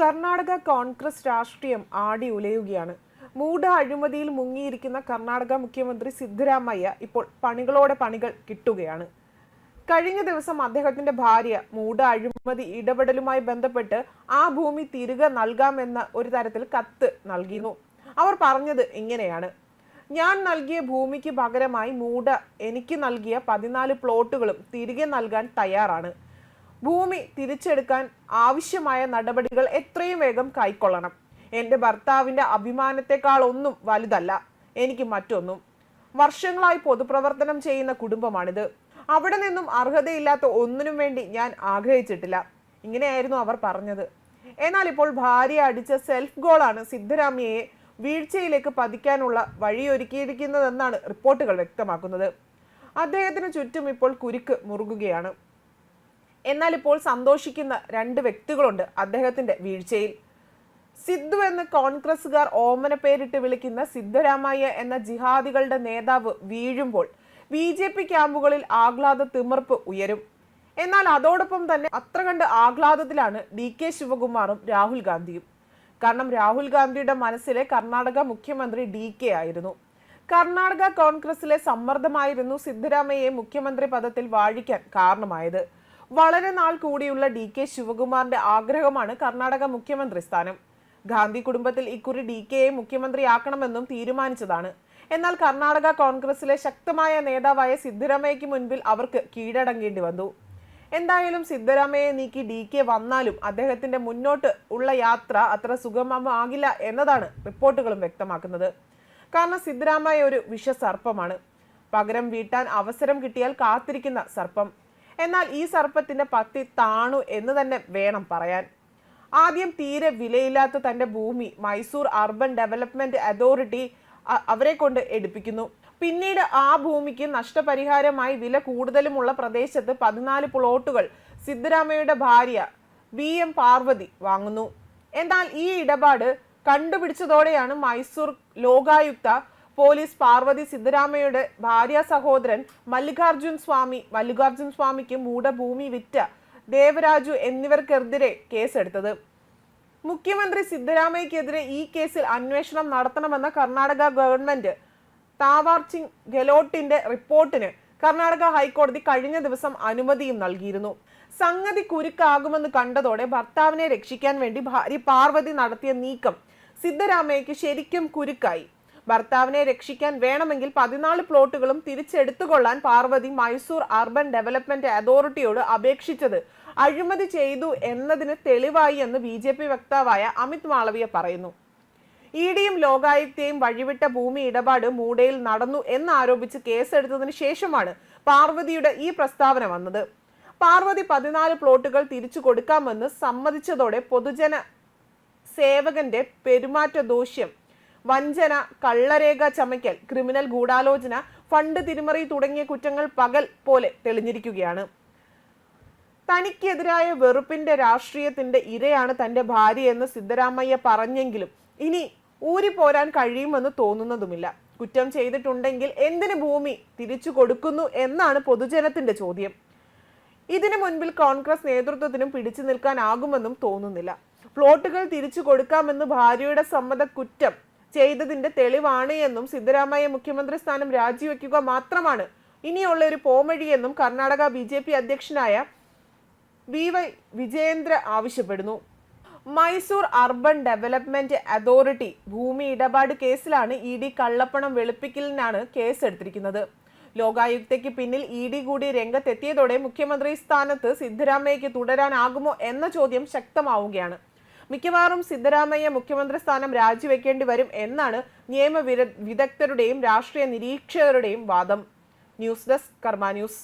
കർണാടക കോൺഗ്രസ് രാഷ്ട്രീയം ആടി ഉലയുകയാണ്. മൂഢ അഴിമതിയിൽ മുങ്ങിയിരിക്കുന്ന കർണാടക മുഖ്യമന്ത്രി സിദ്ധരാമയ്യ ഇപ്പോൾ പണികളോടെ പണികൾ കിട്ടുകയാണ്. കഴിഞ്ഞ ദിവസം അദ്ദേഹത്തിന്റെ ഭാര്യ മൂഢ അഴിമതി ഇടപെടലുമായി ബന്ധപ്പെട്ട് ആ ഭൂമി തിരികെ നൽകാമെന്ന ഒരു തരത്തിൽ കത്ത് നൽകിയിരുന്നു. അവർ പറഞ്ഞത് ഇങ്ങനെയാണ്. ഞാൻ നൽകിയ ഭൂമിക്ക് പകരമായി മൂഢ എനിക്ക് നൽകിയ പതിനാല് പ്ലോട്ടുകളും തിരികെ നൽകാൻ തയ്യാറാണ്. ഭൂമി തിരിച്ചെടുക്കാൻ ആവശ്യമായ നടപടികൾ എത്രയും വേഗം കൈക്കൊള്ളണം. എന്റെ ഭർത്താവിന്റെ അഭിമാനത്തെക്കാൾ ഒന്നും വലുതല്ല. എനിക്ക് മറ്റൊന്നും. വർഷങ്ങളായി പൊതുപ്രവർത്തനം ചെയ്യുന്ന കുടുംബമാണിത്. അവിടെ നിന്നും അർഹതയില്ലാത്ത ഒന്നിനും വേണ്ടി ഞാൻ ആഗ്രഹിച്ചിട്ടില്ല. ഇങ്ങനെയായിരുന്നു അവർ പറഞ്ഞത്. എന്നാൽ ഇപ്പോൾ ഭാര്യ അടിച്ച സെൽഫ് ഗോളാണ് സിദ്ധരാമയ്യയെ വീഴ്ചയിലേക്ക് പതിക്കാനുള്ള വഴിയൊരുക്കിയിരിക്കുന്നതെന്നാണ് റിപ്പോർട്ടുകൾ വ്യക്തമാക്കുന്നത്. അദ്ദേഹത്തിന് ചുറ്റും ഇപ്പോൾ കുരുക്ക് മുറുകുകയാണ്. എന്നാൽ ഇപ്പോൾ സന്തോഷിക്കുന്ന രണ്ട് വ്യക്തികളുണ്ട് അദ്ദേഹത്തിന്റെ വീഴ്ചയിൽ. സിദ്ധു എന്ന് കോൺഗ്രസുകാർ ഓമന പേരിട്ട് വിളിക്കുന്ന സിദ്ധരാമയ്യ എന്ന ജിഹാദികളുടെ നേതാവ് വീഴുമ്പോൾ ബി ജെ പി ക്യാമ്പുകളിൽ ആഹ്ലാദ തിമിർപ്പ് ഉയരും. എന്നാൽ അതോടൊപ്പം തന്നെ അത്ര കണ്ട് ആഹ്ലാദത്തിലാണ് ഡി കെ ശിവകുമാറും രാഹുൽ ഗാന്ധിയും. കാരണം രാഹുൽ ഗാന്ധിയുടെ മനസ്സിലെ കർണാടക മുഖ്യമന്ത്രി ഡി കെ ആയിരുന്നു. കർണാടക കോൺഗ്രസിലെ സമ്മർദ്ദമായിരുന്നു സിദ്ധരാമയ്യയെ മുഖ്യമന്ത്രി പദത്തിൽ വാഴിക്കാൻ കാരണമായത്. വളരെ നാൾ കൂടിയുള്ള ഡി കെ ശിവകുമാറിന്റെ ആഗ്രഹമാണ് കർണാടക മുഖ്യമന്ത്രി സ്ഥാനം. ഗാന്ധി കുടുംബത്തിൽ ഇക്കുറി ഡി കെയെ മുഖ്യമന്ത്രിയാക്കണമെന്നും തീരുമാനിച്ചതാണ്. എന്നാൽ കർണാടക കോൺഗ്രസിലെ ശക്തമായ നേതാവായ സിദ്ധരാമയ്യയ്ക്ക് മുൻപിൽ അവർക്ക് കീഴടങ്ങേണ്ടി വന്നു. എന്തായാലും സിദ്ധരാമയ്യെ നീക്കി ഡി കെ വന്നാലും അദ്ദേഹത്തിന്റെ മുന്നോട്ട് ഉള്ള യാത്ര അത്ര സുഗമമാകില്ല എന്നതാണ് റിപ്പോർട്ടുകളും വ്യക്തമാക്കുന്നത്. കാരണം സിദ്ധരാമയ്യ ഒരു വിഷസർപ്പമാണ്. പകരം വീട്ടാൻ അവസരം കിട്ടിയാൽ കാത്തിരിക്കുന്ന സർപ്പം. എന്നാൽ ഈ സർപ്പത്തിന്റെ പത്തി താണു എന്ന് തന്നെ വേണം പറയാൻ. ആദ്യം തീരെ വിലയില്ലാത്ത തന്റെ ഭൂമി മൈസൂർ അർബൻ ഡെവലപ്മെന്റ് അതോറിറ്റി അവരെ കൊണ്ട് എടുപ്പിക്കുന്നു. പിന്നീട് ആ ഭൂമിക്ക് നഷ്ടപരിഹാരമായി വില കൂടുതലുമുള്ള പ്രദേശത്ത് പതിനാല് പ്ലോട്ടുകൾ സിദ്ധരാമയുടെ ഭാര്യ വി എം പാർവതി വാങ്ങുന്നു. എന്നാൽ ഈ ഇടപാട് കണ്ടുപിടിച്ചതോടെയാണ് മൈസൂർ ലോകായുക്ത പോലീസ് പാർവതി സിദ്ധരാമയുടെ ഭാര്യ സഹോദരൻ മല്ലികാർജുൻ സ്വാമി മല്ലികാർജുൻ സ്വാമിക്ക് മൂടഭൂമി വിറ്റ ദേവരാജു എന്നിവർക്കെതിരെ കേസെടുത്തത്. മുഖ്യമന്ത്രി സിദ്ധരാമയ്യക്കെതിരെ ഈ കേസിൽ അന്വേഷണം നടത്തണമെന്ന കർണാടക ഗവൺമെന്റ് താവാർ സിംഗ് ഗെലോട്ടിന്റെ റിപ്പോർട്ടിന് കർണാടക ഹൈക്കോടതി കഴിഞ്ഞ ദിവസം അനുമതിയും നൽകിയിരുന്നു. സംഗതി കുരുക്കാകുമെന്ന് കണ്ടതോടെ ഭർത്താവിനെ രക്ഷിക്കാൻ വേണ്ടി ഭാര്യ പാർവതി നടത്തിയ നീക്കം സിദ്ധരാമയ്യക്ക് ശരിക്കും കുരുക്കായി. ഭർത്താവിനെ രക്ഷിക്കാൻ വേണമെങ്കിൽ പതിനാല് പ്ലോട്ടുകളും തിരിച്ചെടുത്തുകൊള്ളാൻ പാർവതി മൈസൂർ അർബൻ ഡെവലപ്മെന്റ് അതോറിറ്റിയോട് അപേക്ഷിച്ചത്. അഴിമതി ചെയ്തു എന്നതിന് തെളിവായി എന്ന് ബി ജെ പി വക്താവായ അമിത് മാളവിയ പറയുന്നു. ഇ ഡിയും ലോകായുക്തയും വഴിവിട്ട ഭൂമി ഇടപാട് മൂടയിൽ നടന്നു എന്നാരോപിച്ച് കേസെടുത്തതിന് ശേഷമാണ് പാർവതിയുടെ ഈ പ്രസ്താവന വന്നത്. പാർവതി പതിനാല് പ്ലോട്ടുകൾ തിരിച്ചു കൊടുക്കാമെന്ന് സമ്മതിച്ചതോടെ പൊതുജന സേവകന്റെ പെരുമാറ്റ ദോഷ്യം വഞ്ചന കള്ളരേഖ ചമയ്ക്കൽ ക്രിമിനൽ ഗൂഢാലോചന ഫണ്ട് തിരിമറി തുടങ്ങിയ കുറ്റങ്ങൾ പകൽ പോലെ തെളിഞ്ഞിരിക്കുകയാണ്. തനിക്കെതിരായ വെറുപ്പിന്റെ രാഷ്ട്രീയത്തിന്റെ ഇരയാണ് തന്റെ ഭാര്യയെന്ന് സിദ്ധരാമയ്യ പറഞ്ഞെങ്കിലും ഇനി ഊരി പോരാൻ കഴിയുമെന്ന് തോന്നുന്നതുമില്ല. കുറ്റം ചെയ്തിട്ടുണ്ടെങ്കിൽ എന്തിന് ഭൂമി തിരിച്ചു കൊടുക്കുന്നു എന്നാണ് പൊതുജനത്തിന്റെ ചോദ്യം. ഇതിനു മുൻപിൽ കോൺഗ്രസ് നേതൃത്വത്തിനും പിടിച്ചു നിൽക്കാനാകുമെന്നും തോന്നുന്നില്ല. പ്ലോട്ടുകൾ തിരിച്ചു കൊടുക്കാമെന്ന് ഭാര്യയുടെ സമ്മത കുറ്റം ചെയ്തതിന്റെ തെളിവാണ് എന്നും സിദ്ധരാമയ്യ മുഖ്യമന്ത്രി സ്ഥാനം രാജിവെക്കുക മാത്രമാണ് ഇനിയുള്ള ഒരു പോമഴിയെന്നും കർണാടക ബി ജെ പി അധ്യക്ഷനായ വി വൈ വിജയേന്ദ്ര ആവശ്യപ്പെടുന്നു. മൈസൂർ അർബൻ ഡെവലപ്മെന്റ് അതോറിറ്റി ഭൂമി ഇടപാട് കേസിലാണ് ഇ ഡി കള്ളപ്പണം വെളുപ്പിക്കലിനാണ് കേസ് എടുത്തിരിക്കുന്നത് ലോകായുക്തയ്ക്ക് പിന്നിൽ ഇ ഡി കൂടി രംഗത്തെത്തിയതോടെ മുഖ്യമന്ത്രി സ്ഥാനത്ത് സിദ്ധരാമയ്യക്ക് തുടരാനാകുമോ എന്ന ചോദ്യം ശക്തമാവുകയാണ്. മിക്കവാറും സിദ്ധരാമയ്യ മുഖ്യമന്ത്രി സ്ഥാനം രാജിവെക്കേണ്ടി വരും എന്നാണ് നിയമ വിദഗ്ധരുടെയും രാഷ്ട്രീയ നിരീക്ഷകരുടെയും വാദം. News desk Karma news.